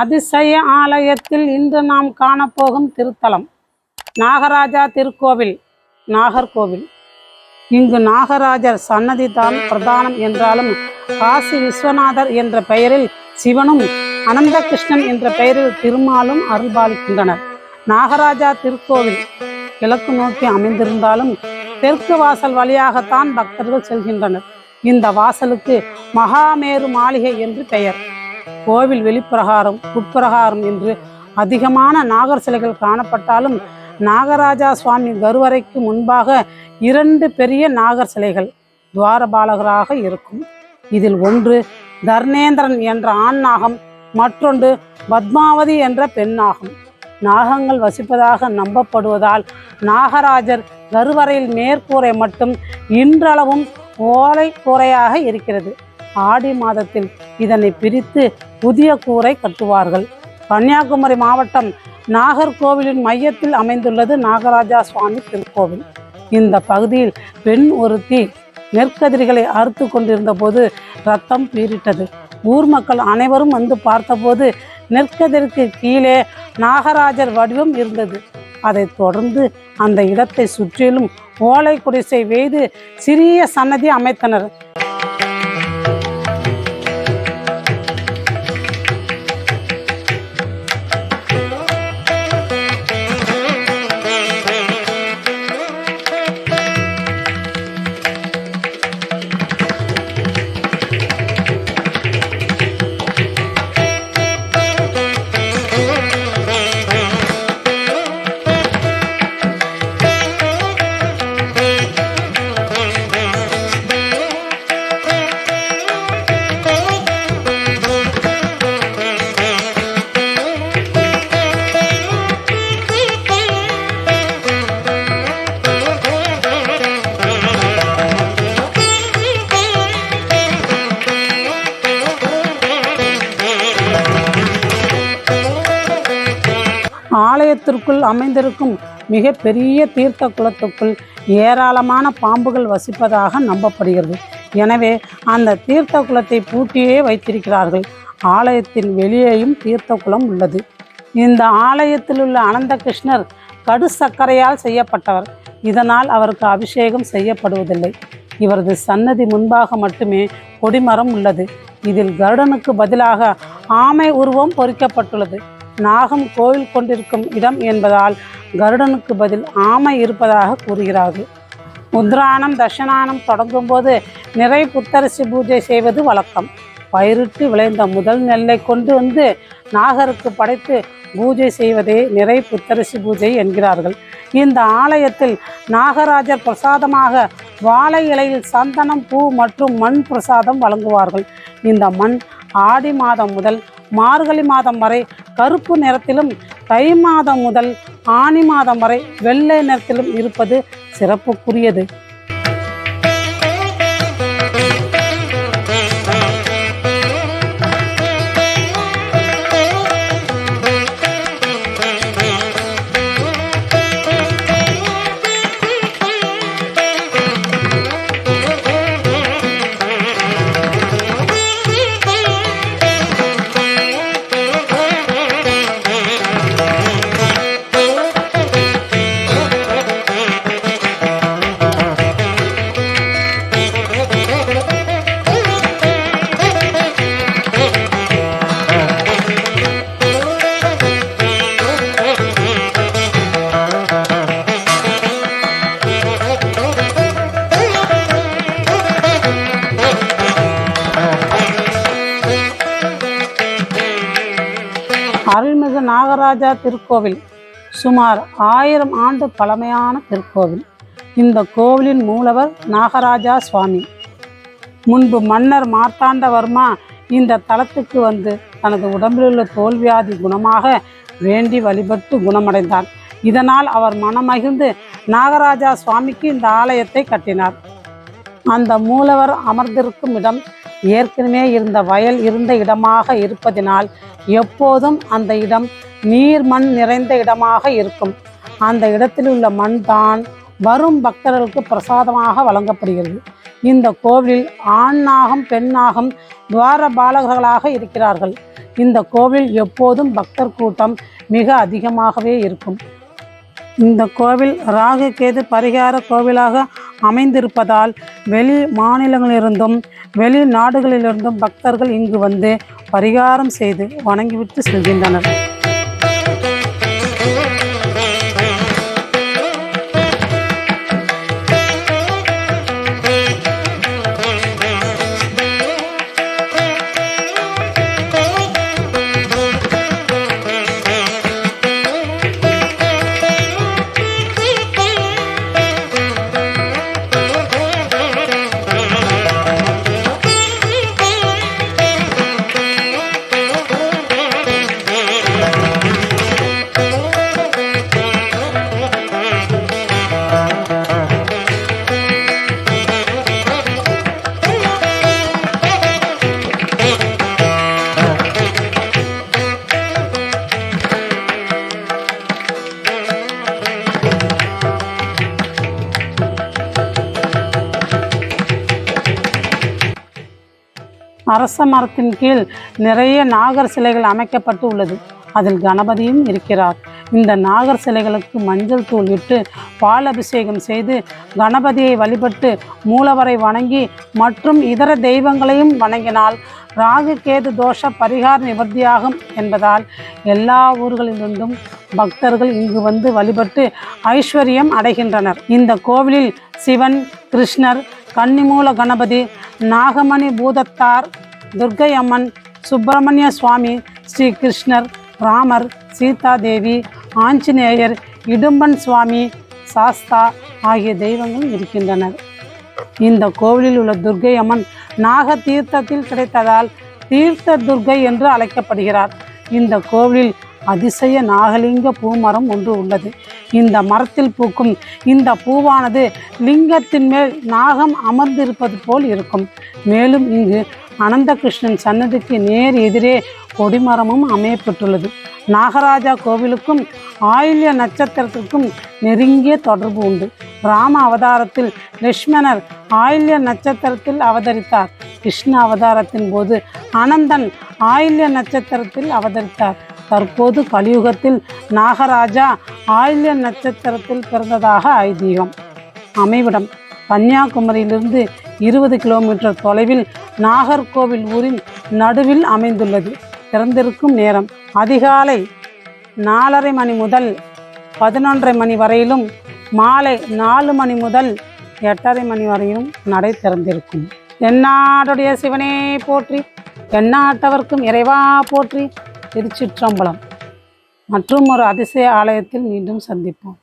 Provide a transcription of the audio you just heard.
அதிசய ஆலயத்தில் இன்று நாம் காணப்போகும் திருத்தலம். நாகராஜா திருக்கோவில் நாகர்கோவில். இங்கு நாகராஜர் சன்னதி தான் பிரதானம் என்றாலும் காசி விஸ்வநாதர் என்ற பெயரில் சிவனும் அனந்தகிருஷ்ணன் என்ற பெயரில் திருமாலும் அருள்பாலிக்கின்றனர். நாகராஜா திருக்கோவில் கிழக்கு நோக்கி அமைந்திருந்தாலும் தெற்கு வாசல் வழியாகத்தான் பக்தர்கள் செல்கின்றனர். இந்த வாசலுக்கு மகாமேரு மாளிகை என்று பெயர். கோவில் வெளிப்பிரகாரம் உட்பிரகாரம் என்று அதிகமான நாகர் சிலைகள் காணப்பட்டாலும் நாகராஜா சுவாமி கருவறைக்கு முன்பாக இரண்டு பெரிய நாகர் சிலைகள் துவாரபாலகராக இருக்கும். இதில் ஒன்று தர்ணேந்திரன் என்ற ஆண் நாகம் மற்றொன்று பத்மாவதி என்ற பெண் நாகம் நாகங்கள் வசிப்பதாக நம்பப்படுவதால் நாகராஜர் கருவறையில் மேற்கூரை மட்டும் இன்றளவும் ஓலை கூரையாக இருக்கிறது. ஆடி மாதத்தில் இதனை பிரித்து புதிய கூரை கட்டுவார்கள். கன்னியாகுமரி மாவட்டம் நாகர்கோவிலின் மையத்தில் அமைந்துள்ளது நாகராஜா சுவாமி திருக்கோவில். இந்த பகுதியில் பெண் ஒருத்தி நெற்கதிரிகளை அறுத்து கொண்டிருந்த போது ரத்தம் பீரிட்டது ஊர் மக்கள் அனைவரும் வந்து பார்த்தபோது நெற்கதிருக்கு கீழே நாகராஜர் வடிவம் இருந்தது. அதைத் தொடர்ந்து அந்த இடத்தை சுற்றிலும் ஓலை குடிசை வேய்து சிறிய சன்னதி அமைத்தனர். ஆலயத்திற்குள் அமைந்திருக்கும் மிக பெரிய தீர்த்த குளத்துக்குள் ஏராளமான பாம்புகள் வசிப்பதாக நம்பப்படுகிறது. எனவே அந்த தீர்த்த குளத்தை பூட்டியே வைத்திருக்கிறார்கள். ஆலயத்தின் வெளியேயும் தீர்த்த குளம் உள்ளது. இந்த ஆலயத்தில் உள்ள அனந்த கிருஷ்ணர் கடு சர்க்கரையால் செய்யப்பட்டவர். இதனால் அவருக்கு அபிஷேகம் செய்யப்படுவதில்லை. இவரது சன்னதி முன்பாக மட்டுமே கொடிமரம் உள்ளது. இதில் கருடனுக்கு பதிலாக ஆமை உருவம் பொறிக்கப்பட்டுள்ளது. நாகம் கோவில் கொண்டிருக்கும் இடம் என்பதால் கருடனுக்கு பதில் ஆமை இருப்பதாக கூறுகிறார்கள். உத்ராணம் தர்ஷனானம் தொடங்கும் போது நிறை புத்தரிசி பூஜை செய்வது வழக்கம். பயிரிட்டு விளைந்த முதல் நெல்லை கொண்டு வந்து நாகருக்கு படைத்து பூஜை செய்வதே நிறை புத்தரிசி பூஜை என்கிறார்கள். இந்த ஆலயத்தில் நாகராஜர் பிரசாதமாக வாழை இலையில் சந்தனம் பூ மற்றும் மண் பிரசாதம் வழங்குவார்கள். இந்த மண் ஆடி மாதம் முதல் மார்கழி மாதம் வரை கருப்பு நிறத்திலும் தை மாதம் முதல் ஆனி மாதம் வரை வெள்ளை நிறத்திலும் இருப்பது சிறப்புக்குரியது. அருள்மிகு நாகராஜா திருக்கோவில் சுமார் ஆயிரம் ஆண்டு பழமையான திருக்கோவில். இந்த கோவிலின் மூலவர் நாகராஜா சுவாமி. முன்பு மன்னர் மார்த்தாண்டவர்மா இந்த தலத்துக்கு வந்து தனது உடம்பிலுள்ள தோல்வியாதி குணமாக வேண்டி வழிபட்டு குணமடைந்தார். இதனால் அவர் மனமகிழ்ந்து நாகராஜா சுவாமிக்கு இந்த ஆலயத்தை கட்டினார். அந்த மூலவர் அமர்ந்திருக்கும் இடம் ஏற்கனவே இருந்த வயல் இருந்த இடமாக இருப்பதினால் எப்போதும் அந்த இடம் நீர் மண் நிறைந்த இடமாக இருக்கும். அந்த இடத்தில் உள்ள மண் தான் வரும் பக்தர்களுக்கு பிரசாதமாக வழங்கப்படுகிறது. இந்த கோவிலில் ஆண் நாகம் பெண் நாகம் துவார பாலகர்களாக இருக்கிறார்கள். இந்த கோவில் எப்போதும் பக்தர் கூட்டம் மிக அதிகமாகவே இருக்கும். இந்த கோவில் ராகு கேது பரிகார கோவிலாக அமைந்திருப்பதால் வெளி மாநிலங்களிலிருந்தும் வெளி நாடுகளிலிருந்தும் பக்தர்கள் இங்கு வந்து பரிகாரம் செய்து வணங்கிவிட்டு செல்கின்றனர். அரச மரத்தின் கீழ் நிறைய நாகர் சிலைகள் அமைக்கப்பட்டு உள்ளது. அதில் கணபதியும் இருக்கிறார். இந்த நாகர் சிலைகளுக்கு மஞ்சள் தூள் இட்டு பால் அபிஷேகம் செய்து கணபதியை வழிபட்டு மூலவரை வணங்கி மற்றும் இதர தெய்வங்களையும் வணங்கினால் ராகு கேது தோஷ பரிகார நிவர்த்தியாகும் என்பதால் எல்லா ஊர்களிலிருந்தும் பக்தர்கள் இங்கு வந்து வழிபட்டு ஐஸ்வர்யம் அடைகின்றனர். இந்த கோவிலில் சிவன் கிருஷ்ணர் கன்னிமூல கணபதி நாகமணி பூதத்தார் துர்க்கை அம்மன் சுப்பிரமணிய சுவாமி ஸ்ரீ கிருஷ்ணர் ராமர் சீதா தேவி ஆஞ்சநேயர் இடும்பன் சுவாமி சாஸ்தா ஆகிய தெய்வங்கள் இருக்கின்றனர். இந்த கோவிலில் உள்ள துர்க்கை அம்மன் நாக தீர்த்தத்தில் கிடைத்ததால் தீர்த்த துர்க்கை என்று அழைக்கப்படுகிறார். இந்த கோவிலில் அதிசய நாகலிங்க பூமரம் ஒன்று உள்ளது. இந்த மரத்தில் பூக்கும் இந்த பூவானது லிங்கத்தின் மேல் நாகம் அமர்ந்திருப்பது போல் இருக்கும். மேலும் இங்கு அனந்தகிருஷ்ணன் சன்னதிக்கு நேர் எதிரே கொடிமரமும் அமையப்பட்டுள்ளது நாகராஜா கோவிலுக்கும் ஆயுள்ய நட்சத்திரத்திற்கும் நெருங்கிய தொடர்பு உண்டு. ராம அவதாரத்தில் லட்சுமணர் ஆயில்ய நட்சத்திரத்தில் அவதரித்தார். கிருஷ்ண அவதாரத்தின் போது அனந்தன் ஆயுள்ய நட்சத்திரத்தில் அவதரித்தார். தற்போது கலியுகத்தில் நாகராஜா ஆயில்ய நட்சத்திரத்தில் பிறந்ததாக ஐதீகம். அமைவிடம் கன்னியாகுமரியிலிருந்து இருபது கிலோமீட்டர் தொலைவில் நாகர்கோவில் ஊரின் நடுவில் அமைந்துள்ளது. திறந்திருக்கும் நேரம். அதிகாலை நாலரை மணி முதல் பதினொன்றரை மணி வரையிலும் மாலை நாலு மணி முதல் எட்டரை மணி வரையிலும் நடை திறந்திருக்கும். எந்நாடுடைய சிவனே போற்றி எந்நாட்டவர்க்கும் இறைவா போற்றி திருச்சிற்றம்பலம். மற்றும் ஒரு அதிசய ஆலயத்தில் மீண்டும் சந்திப்போம்.